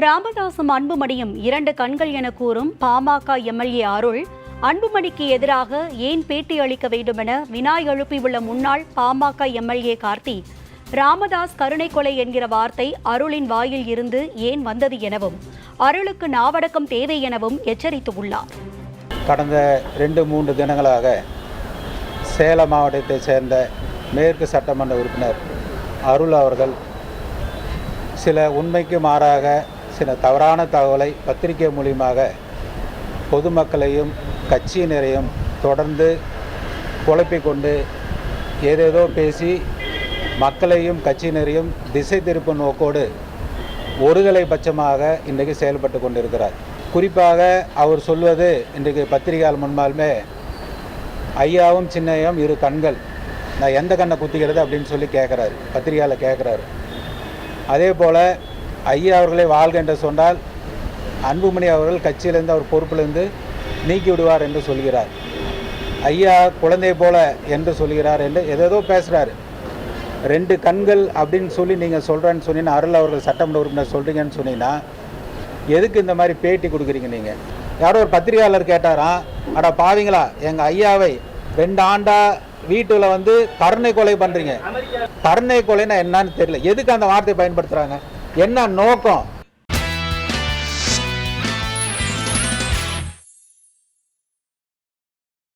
ராமதாசும் அன்புமணியும் இரண்டு கண்கள் என கூறும் பாமக எம்எல்ஏ அருள் அன்புமணிக்கு எதிராக ஏன் பேட்டி அளிக்க வேண்டுமென வினா எழுப்பியுள்ள முன்னாள் பாமக எம்எல்ஏ கார்த்தி ராமதாஸ் கருணை கொலை என்கிற வார்த்தை அருளின் வாயில் இருந்து ஏன் வந்தது எனவும் அருளுக்கு நாவடக்கம் தேவை எனவும் எச்சரித்துள்ளார் கடந்த ரெண்டு மூன்று தினங்களாக சேலம் மாவட்டத்தைச் சேர்ந்த மேற்கு சட்டமன்ற உறுப்பினர் அருள் அவர்கள் சில உண்மைக்கு மாறாக சில தவறான தகவலை பத்திரிகை மூலியமாக பொதுமக்களையும் கட்சியினரையும் தொடர்ந்து குழப்பிக் கொண்டு ஏதேதோ பேசி மக்களையும் கட்சியினரையும் திசை திருப்பும் நோக்கோடு ஒருதலை பட்சமாக இன்றைக்கு செயல்பட்டு கொண்டிருக்கிறார். குறிப்பாக அவர் சொல்வது இன்றைக்கு பத்திரிகையால் முன்பாலுமே ஐயாவும் சின்னையும் இரு கண்கள். நான் எந்த கண்ணை குத்திக்கிறது? அப்படின்னு சொல்லி கேட்குறாரு. பத்திரிகையால் கேட்குறாரு. அதே போல் ஐயா அவர்களை வாழ்க என்று சொன்னால் அன்புமணி அவர்கள் கட்சியிலேருந்து அவர் பொறுப்பிலிருந்து நீக்கி விடுவார் என்று சொல்கிறார். ஐயா குழந்தை போல என்று சொல்கிறார் என்று ஏதேதோ பேசுகிறாரு ரெண்டு கண்கள் அப்படின்னு சொல்லி நீங்கள் சொல்கிறேன்னு சொன்னீங்கன்னா அருள் அவர்கள் சட்டமன்ற உறுப்பினர் சொல்கிறீங்கன்னு சொன்னீங்கன்னா எதுக்கு இந்த மாதிரி பேட்டி கொடுக்குறீங்க நீங்கள் யாரோ ஒரு பத்திரிகையாளர் கேட்டாராம் அடா பாவிங்களா எங்கள் ஐயாவை ரெண்டு ஆண்டாக வீட்டில் வந்து கருணை கொலை பண்ணுறீங்க கருணை கொலைன்னா என்னன்னு தெரியல. எதுக்கு அந்த வார்த்தையை பயன்படுத்துகிறாங்க என்ன நோக்கம்?